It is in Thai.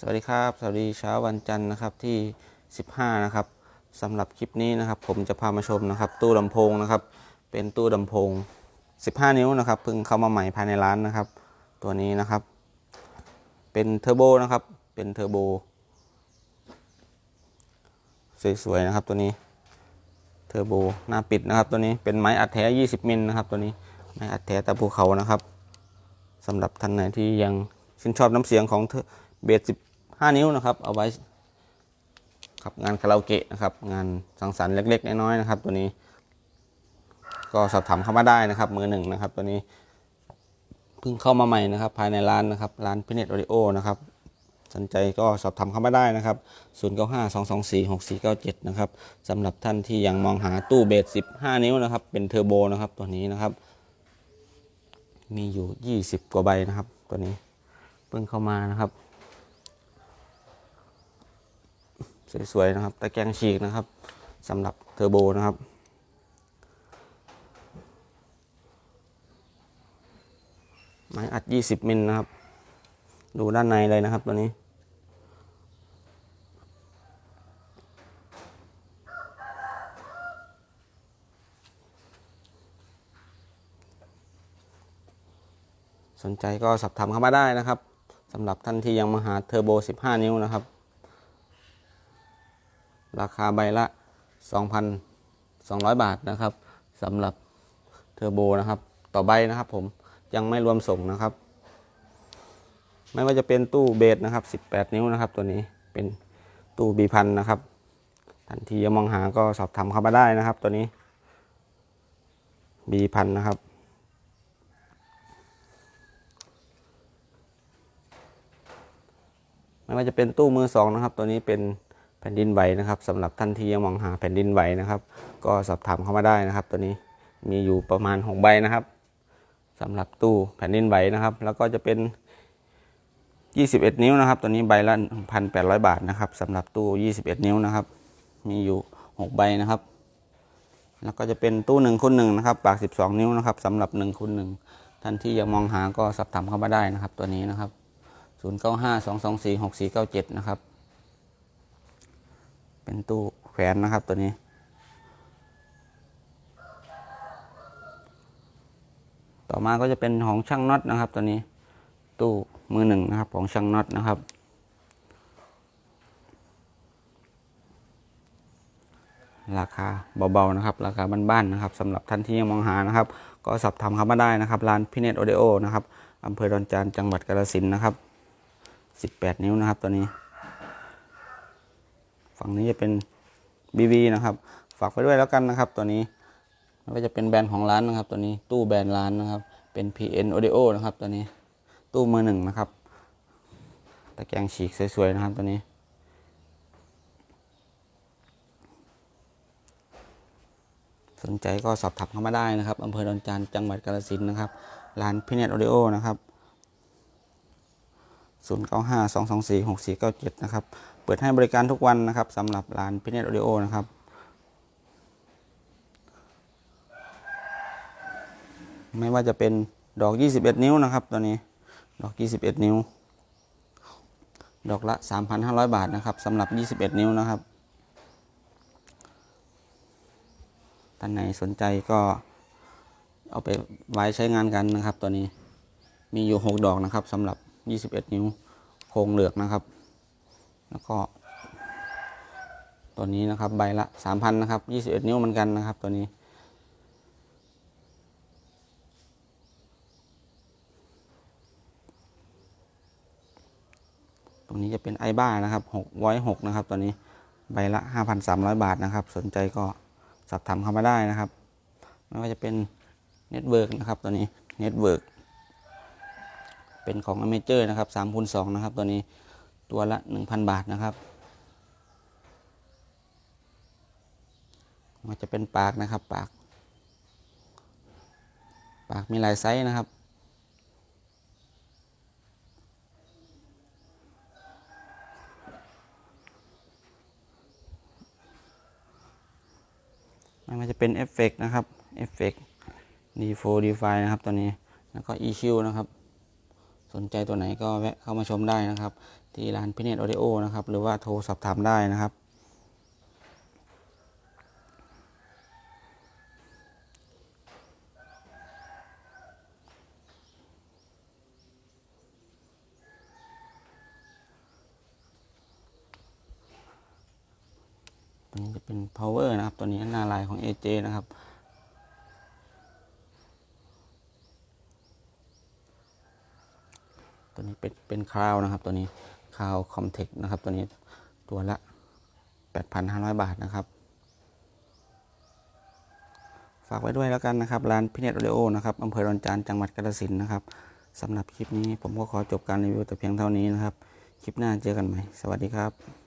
สวัสดีครับ สวัสดีเช้าวันจันทร์นะครับที่ 15 นะครับสำหรับคลิปนี้นะครับ ผมจะพามาชมนะครับ ตู้ลำโพงนะครับ เป็นตู้ลำโพง 15 นิ้วนะครับเพิ่งเข้ามาใหม่ภายในร้านนะครับ ตัวนี้นะครับ เป็นเทอร์โบนะครับ เป็นเทอร์โบสวยๆนะครับตัวนี้เทอร์โบหน้าปิดนะครับ ตัวนี้เป็นไม้อัดแท้ 20 มิลนะครับ ตัวนี้ไม้อัดแท้ตะภูเขานะครับสำหรับท่านไหนที่ยังชื่นชอบน้ำเสียงของเบส 5 นิ้วนะครับ เอาไว้ขับงานคาราโอเกะนะครับ งานสังสรรค์เล็ก ๆ น้อยๆนะครับ ตัวนี้ ก็สอบถามเข้ามาได้นะครับ มือหนึ่งนะครับ ตัวนี้เพิ่งเข้ามาใหม่นะครับ ภายในร้านนะครับ ร้านพิเนตออดิโอนะครับสนใจก็สอบถามเข้ามาได้นะครับ 0 9 5 2 2 4 6 4 9 7 นะครับสำหรับท่านที่ยังมองหาตู้เบส 15 นิ้วนะครับ เป็นเทอร์โบนะครับ ตัวนี้นะครับ มีอยู่ 20 กว่าใบนะครับ ตัวนี้ เพิ่งเข้ามานะครับ สวยๆนะครับ ตะแกรงฉีกนะครับสำหรับเทอร์โบนะครับไม้อัด 20มิลนะครับ ดูด้านในเลยนะครับตัวนี้ สนใจก็สอบถามเข้ามาได้นะครับสำหรับท่านที่ยังมาหาเทอร์โบ 15 นิ้วนะครับ ราคาใบละ 2,200 บาทนะครับสำหรับเทอร์โบนะครับ ต่อใบนะครับผมยังไม่รวมส่งนะครับ ไม่ว่าจะเป็นตู้เบสนะครับ 18 นิ้วนะครับ ตัวนี้เป็นตู้บีพันนะครับท่านทียังมองหาก็สอบถามเข้ามาได้นะครับ ตัวนี้บีพันนะครับไม่ว่าจะเป็นตู้มือสองนะครับ ตัวนี้เป็น ผ่นดินไหวนะครับสำหรับท่านที่ยังมองหาแผ่นดินไหวนะครับ ก็สอบถามเข้ามาได้นะครับ ตัวนี้มีอยู่ประมาณ6ใบนะครับสำหรับตู้แผ่นดินไหวนะครับ แล้วก็จะเป็น 21 นิ้วนะครับ ตัวนี้ใบละ 1,800 บาทนะครับสำหรับตู้ 21 นิ้วนะครับ มีอยู่ 6 ใบนะครับ แล้วก็จะเป็นตู้1คูณ1นะครับ ปาก 12 นิ้วนะครับสำหรับ1คูณ1ท่านที่ยังมองหาก็สอบถามเข้ามาได้นะครับ ตัวนี้นะครับ 0 9 5 2 2 4 6 4 9 7 นะครับ เป็นตู้แขวนนะครับตัวนี้ ต่อมาก็จะเป็นของช่างน็อตนะครับ ตัวนี้ ตู้มือหนึ่งนะครับของช่างน็อตนะครับราคาเบาๆนะครับ ราคาบ้านๆนะครับสำหรับท่านที่ยังมองหานะครับ ก็สอบถามเข้ามาได้นะครับ ร้านพิเนตโอเดโอนะครับอำเภอดอนจานจังหวัดกาฬสินธุ์นะครับ 18 นิ้วนะครับตัวนี้ ฝั่งนี้จะเป็น BV นะครับ ฝากไปด้วยแล้วกันนะครับ ตัวนี้ไม่ว่าจะเป็นแบรนด์ของร้านนะครับ ตัวนี้ตู้แบรนด์ร้านนะครับ เป็น PN Audio นะครับ ตัวนี้ตู้มือหนึ่งนะครับ ตะแกรงฉีกสวยๆนะครับ ตัวนี้ สนใจก็สอบถามเข้ามาได้นะครับอำเภอดอนจานจังหวัดกาฬสินธุ์นะครับ ร้านพิเนตออดิโอนะครับ0 9 5 2 2 4 6 4 9 7 นะครับ เปิดให้บริการทุกวันนะครับสำหรับร้านพิเนตออดิโอนะครับไม่ว่าจะเป็นดอก 21 นิ้วนะครับ ตัวนี้ ดอก 21 นิ้ว ดอกละ 3,500 บาทนะครับสำหรับ 21 นิ้วนะครับ ท่านไหนสนใจก็เอาไปไว้ใช้งานกันนะครับ ตัวนี้ มีอยู่ 6 ดอกนะครับสำหรับ 21 นิ้ว โครงเหลือกนะครับ แล้วก็ ตัวนี้นะครับ ใบละ3,000นนะครับ21นิ้วเหมือนกันนะครับ ตัวนี้ ตรงนี้จะเป็นไอบ้านะครับ6 0 6นะครับ ตัวนี้ใบละ5,300บาทนะครับ สนใจก็สอบถามเข้ามาได้นะครับ ไม่ว่าจะเป็นเน็ตเวิร์กนะครับตัวนี้เน็ตเวิร์กเป็นของอเมเจอร์นะครับ3คูณ2นะครับตัวนี้ ตัวละ 1,000 บาทนะครับ มันจะเป็นปากนะครับ ปาก ปากมีหลายไซส์นะครับม่ว่าจะเป็นเอฟเฟกนะครับ เอฟเฟก D4 D5 นะครับตัวนี้ แล้วก็ EQ นะครับ นใจตัวไหนก็แวะเข้ามาชมได้นะครับ ที่ร้านพิเนตออดิโอนะครับ หรือว่าโทรสอบถามได้นะครับ ตัวนี้จะเป็น power นะครับ ตัวนี้หน้าลายของ AJ นะครับ ตัวนี้เป็นเป็นคราวนะครับ ตัวนี้คราวคอมเทคนะครับ ตัวนี้ตัวละ 8,500 บาทนะครับ ฝากไว้ด้วยแล้วกันนะครับ ร้านพิเนตออดิโอนะครับอำเภอรอนจานจังหวัดกาฬสินธุ์นะครับสำหรับคลิปนี้ผมก็ขอจบการรีวิวแต่เพียงเท่านี้นะครับ คลิปหน้าเจอกันใหม่ สวัสดีครับ